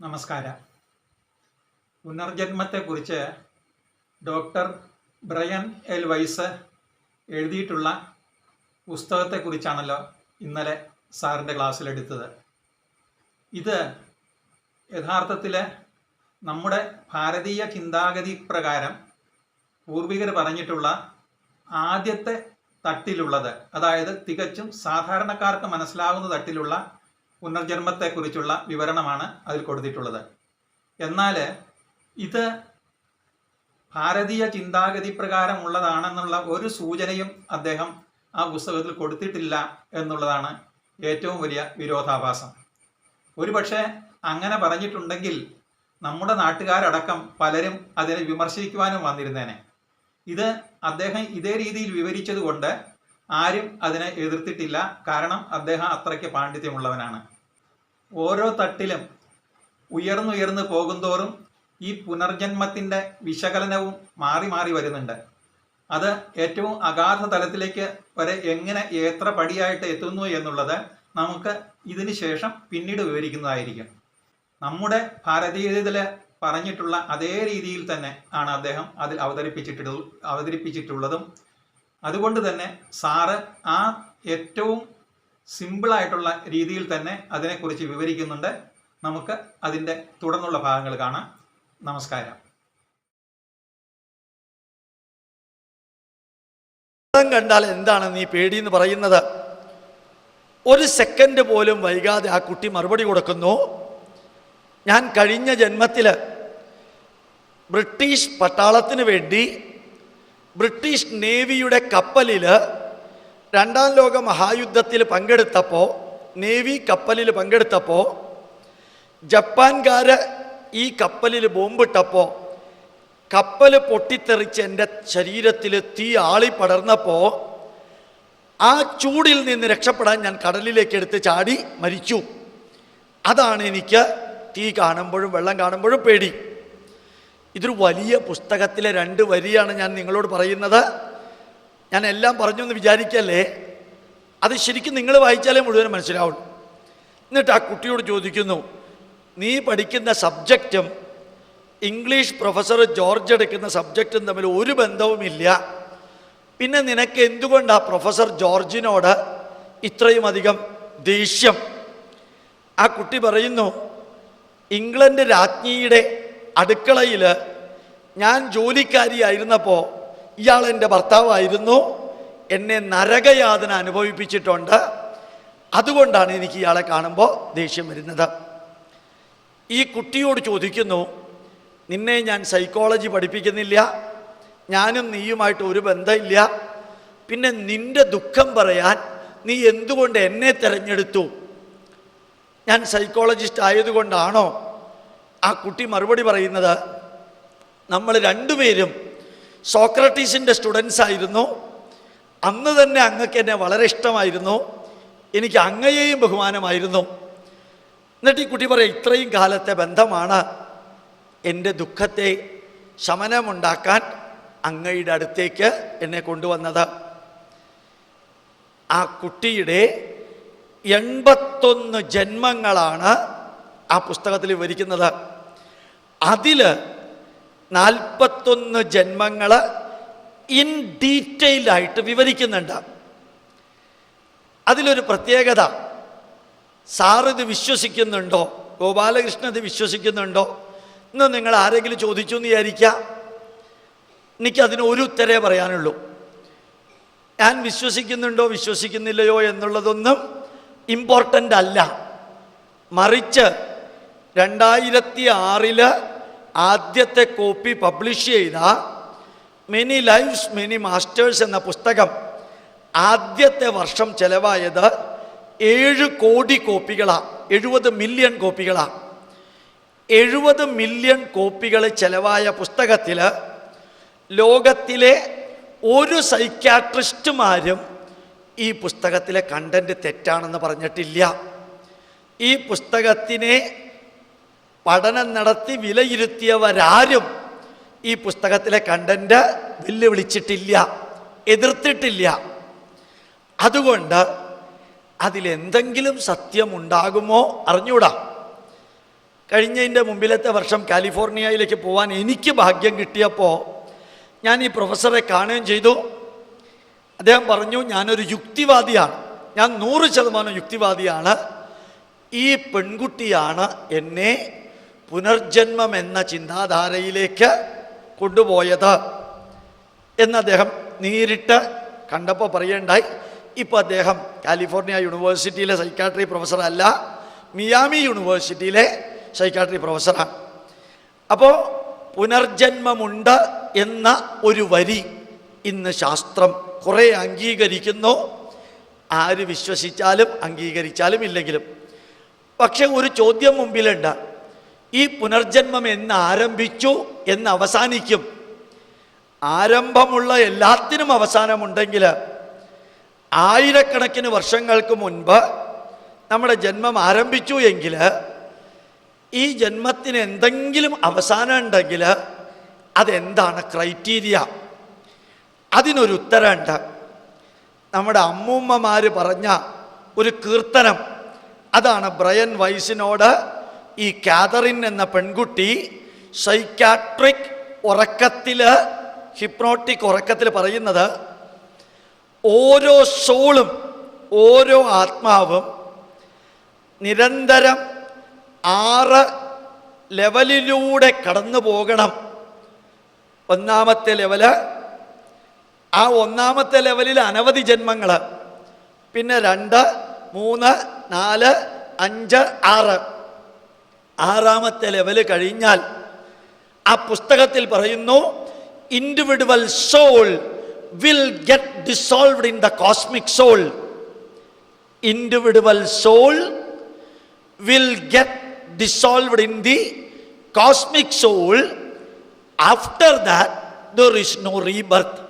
നമസ്കാരം. പുനർജന്മത്തെക്കുറിച്ച് doctor Brian L Weiss എഴുതിയിട്ടുള്ള പുസ്തകത്തെക്കുറിച്ചാണല്ലോ ഇന്നലെ സാറിന്റെ ക്ലാസ്സിലെടുത്തത്. ഇത് യഥാർത്ഥത്തിൽ നമ്മുടെ ഭാരതീയ ചിന്താഗതി പ്രകാരം പൂർവികർ പറഞ്ഞിട്ടുള്ള ആദ്യത്തെ തട്ടിലുള്ളത് അതായത് തികച്ചും സാധാരണക്കാർക്ക് മനസ്സിലാകുന്ന തട്ടിലുള്ള പുനർജന്മത്തെക്കുറിച്ചുള്ള വിവരണമാണ് അതിൽ കൊടുത്തിട്ടുള്ളത്. എന്നാൽ ഇത് ഭാരതീയ ചിന്താഗതി പ്രകാരമുള്ളതാണെന്നുള്ള ഒരു സൂചനയും അദ്ദേഹം ആ പുസ്തകത്തിൽ കൊടുത്തിട്ടില്ല എന്നുള്ളതാണ് ഏറ്റവും വലിയ വിരോധാഭാസം. ഒരുപക്ഷെ അങ്ങനെ പറഞ്ഞിട്ടുണ്ടെങ്കിൽ നമ്മുടെ നാട്ടുകാരടക്കം പലരും അതിനെ വിമർശിക്കുവാനും വന്നിരുന്നേനെ. ഇത് അദ്ദേഹം ഇതേ രീതിയിൽ വിവരിച്ചതുകൊണ്ട് ആരും അതിനെ എതിർത്തിട്ടില്ല. കാരണം അദ്ദേഹം അത്രയ്ക്ക് പാണ്ഡിത്യമുള്ളവനാണ്. ഓരോ തട്ടിലും ഉയർന്നുയർന്ന് പോകുന്തോറും ഈ പുനർജന്മത്തിന്റെ വിശകലനവും മാറി മാറി വരുന്നുണ്ട്. അത് ഏറ്റവും അഗാധ തലത്തിലേക്ക് വരെ എങ്ങനെ എത്ര പടിയായിട്ട് എത്തുന്നു എന്നുള്ളത് നമുക്ക് ഇതിന് ശേഷം പിന്നീട് വിവരിക്കുന്നതായിരിക്കും. നമ്മുടെ ഭാരതീയതയിൽ പറഞ്ഞിട്ടുള്ള അതേ രീതിയിൽ തന്നെ ആണ് അദ്ദേഹം അതിൽ അവതരിപ്പിച്ചിട്ടുള്ള അവതരിപ്പിച്ചിട്ടുള്ളതും. അതുകൊണ്ട് തന്നെ സാറ് ആ ഏറ്റവും സിമ്പിളായിട്ടുള്ള രീതിയിൽ തന്നെ അതിനെക്കുറിച്ച് വിവരിക്കുന്നുണ്ട്. നമുക്ക് അതിന്റെ തുടർന്നുള്ള ഭാഗങ്ങൾ കാണാം. നമസ്കാരം. കണ്ടാൽ എന്താണ് നീ പേടി എന്ന് പറയുന്നത്? ഒരു സെക്കൻഡ് പോലും വൈകാതെ ആ കുട്ടി മറുപടി കൊടുക്കുന്നു. ഞാൻ കഴിഞ്ഞ ജന്മത്തിൽ ബ്രിട്ടീഷ് പട്ടാളത്തിന് വേണ്ടി ബ്രിട്ടീഷ് നേവിയുടെ കപ്പലിൽ രണ്ടാം ലോക മഹായുദ്ധത്തിൽ പങ്കെടുത്തപ്പോൾ നേവി കപ്പലിൽ പങ്കെടുത്തപ്പോൾ ജപ്പാൻകാര് ഈ കപ്പലിൽ ബോംബിട്ടപ്പോൾ കപ്പൽ പൊട്ടിത്തെറിച്ച് എന്റെ ശരീരത്തിൽ തീ ആളി പടർന്നപ്പോൾ ആ ചൂടിൽ നിന്ന് രക്ഷപ്പെടാൻ ഞാൻ കടലിലേക്ക് എടുത്ത് ചാടി മരിച്ചു. അതാണ് എനിക്ക് തീ കാണുമ്പോഴും വെള്ളം കാണുമ്പോഴും പേടി. ഇതൊരു വലിയ പുസ്തകത്തിലെ രണ്ട് വരിയാണ് ഞാൻ നിങ്ങളോട് പറയുന്നത്. ഞാൻ എല്ലാം പറഞ്ഞു എന്ന് വിചാരിക്കല്ലേ? അത് ശരിക്കും നിങ്ങൾ വായിച്ചാലേ മുഴുവൻ മനസ്സിലാവുള്ളൂ. എന്നിട്ട് ആ കുട്ടിയോട് ചോദിക്കുന്നു നീ പഠിക്കുന്ന സബ്ജക്റ്റും ഇംഗ്ലീഷ് പ്രൊഫസർ ജോർജ് എടുക്കുന്ന സബ്ജക്റ്റും തമ്മിൽ ഒരു ബന്ധവുമില്ല. പിന്നെ നിനക്ക് എന്തുകൊണ്ടാണ് പ്രൊഫസർ ജോർജിനോട് ഇത്രയും അധികം ദേഷ്യം? ആ കുട്ടി പറയുന്നു ഇംഗ്ലണ്ട് രാജ്ഞിയുടെ അടുക്കളയിൽ ഞാൻ ജോലിക്കാരിയായിരുന്നപ്പോൾ ഇയാൾ എന്റെ ഭർത്താവായിരുന്നു. എന്നെ നരകയാതന അനുഭവിപ്പിച്ചിട്ടുണ്ട്. അതുകൊണ്ടാണ് എനിക്ക് ഇയാളെ കാണുമ്പോൾ ദേഷ്യം വരുന്നത്. ഈ കുട്ടിയോട് ചോദിക്കുന്നു നിന്നെ ഞാൻ സൈക്കോളജി പഠിപ്പിക്കുന്നില്ല. ഞാനും നീയുമായിട്ട് ഒരു ബന്ധമില്ല. പിന്നെ നിന്റെ ദുഃഖം പറയാൻ നീ എന്തുകൊണ്ട് എന്നെ തിരഞ്ഞെടുത്തു? ഞാൻ സൈക്കോളജിസ്റ്റ് ആയതുകൊണ്ടാണോ? ആ കുട്ടി മറുപടി പറയുന്നത് നമ്മൾ രണ്ടുപേരും സോക്രട്ടീസിന്റെ സ്റ്റുഡൻസ് ആയിരുന്നു. അന്ന് തന്നെ അങ്ങക്ക് എന്നെ വളരെ ഇഷ്ടമായിരുന്നു. എനിക്ക് അങ്ങയെയും ബഹുമാനമായിരുന്നു. എന്നിട്ട് ഈ കുട്ടി പറയാം ഇത്രയും കാലത്തെ ബന്ധമാണ് എന്റെ ദുഃഖത്തെ ശമനമുണ്ടാക്കാൻ അങ്ങയുടെ അടുത്തേക്ക് എന്നെ കൊണ്ടുവന്നത്. ആ കുട്ടിയുടെ എൺപത്തൊന്ന് ജന്മങ്ങളാണ് ആ പുസ്തകത്തിൽ വിവരിക്കുന്നത്. അതിൽ നാൽപ്പത്തൊന്ന് ജന്മങ്ങൾ ഇൻ ഡീറ്റെയിൽ ആയിട്ട് വിവരിക്കുന്നുണ്ട്. അതിലൊരു പ്രത്യേകത സാർ ഇത് വിശ്വസിക്കുന്നുണ്ടോ? ഗോപാലകൃഷ്ണൻ ഇത് വിശ്വസിക്കുന്നുണ്ടോ? ഇന്ന് നിങ്ങൾ ആരെങ്കിലും ചോദിച്ചു എന്ന് വിചാരിക്കാം എനിക്കതിന് ഒരു ഉത്തരേ പറയാനുള്ളൂ. ഞാൻ വിശ്വസിക്കുന്നുണ്ടോ വിശ്വസിക്കുന്നില്ലയോ എന്നുള്ളതൊന്നും ഇമ്പോർട്ടന്റ് അല്ല. മറിച്ച് രണ്ടായിരത്തി ആറിൽ ആദ്യത്തെ കോപ്പി പബ്ലിഷ് ചെയ്ത മെനി ലൈഫ്സ് മെനി മാസ്റ്റേഴ്സ് എന്ന പുസ്തകം ആദ്യത്തെ വർഷം ചെലവായത് ഏഴ് കോടി കോപ്പികളാണ് എഴുപത് മില്യൺ കോപ്പികളാണ് എഴുപത് മില്യൺ കോപ്പികൾ ചെലവായ പുസ്തകത്തിൽ ലോകത്തിലെ ഒരു സൈക്യാട്രിസ്റ്റുമാരും ഈ പുസ്തകത്തിലെ കണ്ടന്റ് തെറ്റാണെന്ന് പറഞ്ഞിട്ടില്ല. ഈ പുസ്തകത്തിനെ പഠനം നടത്തി വിലയിരുത്തിയവരാരും ഈ പുസ്തകത്തിലെ കണ്ടന്റ് വെല്ലുവിളിച്ചിട്ടില്ല എതിർത്തിട്ടില്ല. അതുകൊണ്ട് അതിലെന്തെങ്കിലും സത്യമുണ്ടാകുമോ അറിഞ്ഞൂടാ. കഴിഞ്ഞതിന്റെ മുമ്പിലത്തെ വർഷം കാലിഫോർണിയയിലേക്ക് പോകാൻ എനിക്ക് ഭാഗ്യം കിട്ടിയപ്പോൾ ഞാൻ ഈ പ്രൊഫസറെ കാണുകയും ചെയ്തു. അദ്ദേഹം പറഞ്ഞു ഞാനൊരു യുക്തിവാദിയാണ്. ഞാൻ നൂറ് ശതമാനം യുക്തിവാദിയാണ്. ഈ പെൺകുട്ടിയാണ് എന്നെ പുനർജന്മം എന്ന ചിന്താധാരയിലേക്ക് കൊണ്ടുപോയത് എന്ന് അദ്ദേഹം നേരിട്ട് കണ്ടപ്പോൾ പറയേണ്ടായി. ഇപ്പോൾ അദ്ദേഹം കാലിഫോർണിയ യൂണിവേഴ്സിറ്റിയിലെ സൈക്കാട്രി പ്രൊഫസറല്ല മിയാമി യൂണിവേഴ്സിറ്റിയിലെ സൈക്കാട്രി പ്രൊഫസറാണ്. അപ്പോൾ പുനർജന്മമുണ്ട് എന്ന ഒരു വരി ഇന്ന് ശാസ്ത്രം കുറേ അംഗീകരിക്കുന്നു. ആര് വിശ്വസിച്ചാലും അംഗീകരിച്ചാലും ഇല്ലെങ്കിലും. പക്ഷെ ഒരു ചോദ്യം മുമ്പിലുണ്ട്. ഈ പുനർജന്മം എന്ന് ആരംഭിച്ചു എന്ന് അവസാനിക്കും. ആരംഭമുള്ള എല്ലാത്തിനും അവസാനമുണ്ടെങ്കിൽ ആയിരക്കണക്കിന് വർഷങ്ങൾക്ക് മുൻപ് നമ്മുടെ ജന്മം ആരംഭിച്ചു എങ്കിൽ ഈ ജന്മത്തിന് എന്തെങ്കിലും അവസാനം ഉണ്ടെങ്കിൽ അതെന്താണ് ക്രൈറ്റീരിയ? അതിനൊരു ഉത്തരമുണ്ട്. നമ്മുടെ അമ്മൂമ്മമാർ പറഞ്ഞ ഒരു കീർത്തനം. അതാണ് ബ്രയൻ വൈസിനോട് ഈ കാതറിൻ എന്ന പെൺകുട്ടി സൈക്കാട്രിക് ഉറക്കത്തിൽ ഹിപ്നോട്ടിക് ഉറക്കത്തിൽ പറയുന്നത് ഓരോ സോളും ഓരോ ആത്മാവും നിരന്തരം ആറ് ലെവലിലൂടെ കടന്നു പോകണം. ഒന്നാമത്തെ ലെവൽ ആ ഒന്നാമത്തെ ലെവലിൽ അനവധി ജന്മങ്ങൾ പിന്നെ രണ്ട് മൂന്ന് നാല് അഞ്ച് ആറ്. ആറാമത്തെ ലെവൽ കഴിഞ്ഞാൽ ആ പുസ്തകത്തിൽ പറയുന്നു individual soul will get dissolved in the cosmic soul individual soul will get dissolved in the cosmic soul after that there is no rebirth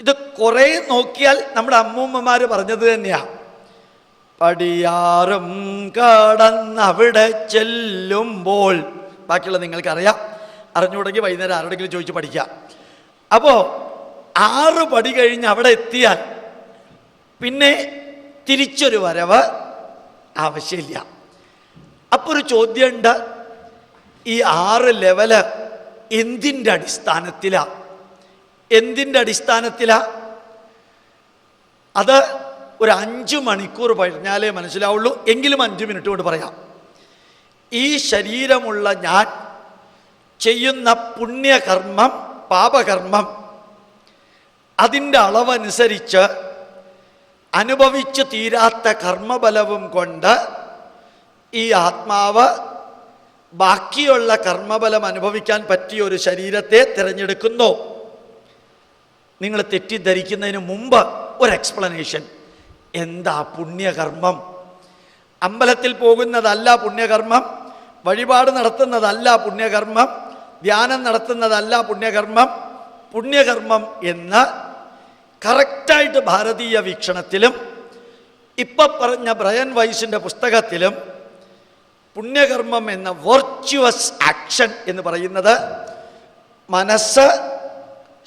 ഇത് കുറേ നോക്കിയാൽ നമ്മുടെ അമ്മൂമ്മമാർ പറഞ്ഞത് തന്നെയാ. പടിയാറും കടന്നവിടെ ചെല്ലുമ്പോൾ ബാക്കിയുള്ള നിങ്ങൾക്കറിയാം. അറിഞ്ഞുകൂടെങ്കിൽ വൈകുന്നേരം ആരോടെങ്കിലും ചോദിച്ച് പഠിക്കാം. അപ്പോൾ ആറ് പടി കഴിഞ്ഞ് അവിടെ എത്തിയാൽ പിന്നെ തിരിച്ചൊരു വരവ് ആവശ്യമില്ല. അപ്പോൾ ഒരു ചോദ്യമുണ്ട്. ഈ ആറ് ലെവൽ എന്തിന്റെ അടിസ്ഥാനത്തിലാണ് എന്തിന്റെ അടിസ്ഥാനത്തിലാണ് അത് ഒരു അഞ്ച് മണിക്കൂർ പറഞ്ഞാലേ മനസ്സിലാവുള്ളൂ. എങ്കിലും അഞ്ച് മിനിറ്റ് കൊണ്ട് പറയാം. ഈ ശരീരമുള്ള ഞാൻ ചെയ്യുന്ന പുണ്യകർമ്മം പാപകർമ്മം അതിന്റെ അളവനുസരിച്ച് അനുഭവിച്ച് തീരാത്ത കർമ്മബലവും കൊണ്ട് ഈ ആത്മാവ് ബാക്കിയുള്ള കർമ്മബലം അനുഭവിക്കാൻ പറ്റിയ ഒരു ശരീരത്തെ തിരഞ്ഞെടുക്കുന്നു. നിങ്ങൾ തെറ്റിദ്ധരിക്കുന്നതിന് മുമ്പ് ഒരു എക്സ്പ്ലനേഷൻ എന്താ പുണ്യകർമ്മം? അമ്പലത്തിൽ പോകുന്നതല്ല പുണ്യകർമ്മം വഴിപാട് നടത്തുന്നതല്ല പുണ്യകർമ്മം ധ്യാനം നടത്തുന്നതല്ല പുണ്യകർമ്മം. പുണ്യകർമ്മം എന്ന് കറക്റ്റായിട്ട് ഭാരതീയ വീക്ഷണത്തിലും ഇപ്പൊ പറഞ്ഞ ബ്രയൻ വൈസിന്റെ പുസ്തകത്തിലും പുണ്യകർമ്മം എന്ന വെർച്വസ് ആക്ഷൻ എന്ന് പറയുന്നത് മനസ്സ്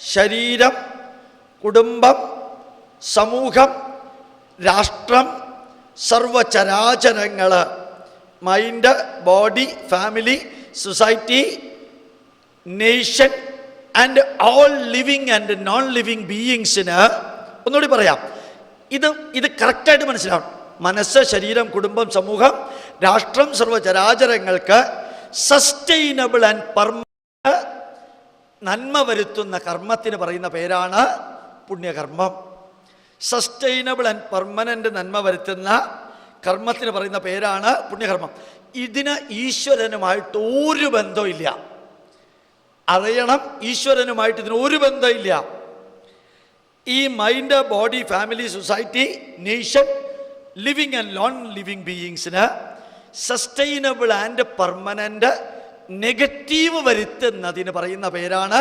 ശരീരം കുടുംബം സമൂഹം രാഷ്ട്രം സർവചരാചരങ്ങൾ mind body family society nation and all living and non living ബീയിങ്സിന് ഒന്നുകൂടി പറയാം. ഇത് ഇത് കറക്റ്റായിട്ട് മനസ്സിലാവണം. മനസ്സ് ശരീരം കുടുംബം സമൂഹം രാഷ്ട്രം സർവചരാചരങ്ങൾക്ക് സസ്റ്റൈനബിൾ ആൻഡ് പെർമ നന്മ വരുത്തുന്ന കർമ്മത്തിന് പറയുന്ന പേരാണ് പുണ്യകർമ്മം. സസ്റ്റൈനബിൾ ആൻഡ് പെർമനന്റ് നന്മ വരുത്തുന്ന കർമ്മത്തിന് പറയുന്ന പേരാണ് പുണ്യകർമ്മം. ഇതിന് ഈശ്വരനുമായിട്ട് ഒരു ബന്ധമില്ല അറിയണം ഈശ്വരനുമായിട്ട് ഇതിന് ഒരു ബന്ധമില്ല ഈ mind body family society nation living and non living ബീയിങ്സിന് sustainable and permanent negative വരുത്തുന്നതിന് പറയുന്ന പേരാണ്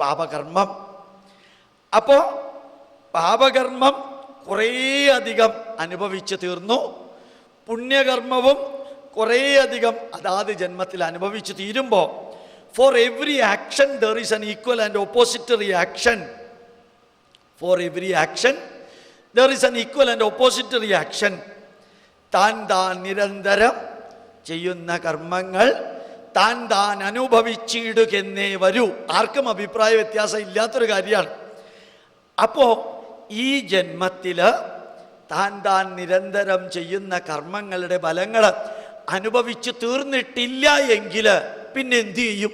പാപകർമ്മം. അപ്പോൾ പാപകർമ്മം കുറേയധികം അനുഭവിച്ചു തീർന്നു. പുണ്യകർമ്മവും കുറേയധികം അതാത് ജന്മത്തിൽ അനുഭവിച്ചു തീരുമ്പോൾ for every action there is an equal and opposite reaction for every action there is an equal and opposite reaction താൻ താൻ നിരന്തരം ചെയ്യുന്ന കർമ്മങ്ങൾ താൻ താൻ അനുഭവിച്ചിടുകെന്നേ വരൂ. ആർക്കും അഭിപ്രായ വ്യത്യാസം ഇല്ലാത്തൊരു കാര്യമാണ്. അപ്പോൾ ഈ ജന്മത്തിൽ താൻ താൻ നിരന്തരം ചെയ്യുന്ന കർമ്മങ്ങളുടെ ഫലങ്ങൾ അനുഭവിച്ചു തീർന്നിട്ടില്ല എങ്കിൽ പിന്നെ എന്തു ചെയ്യും?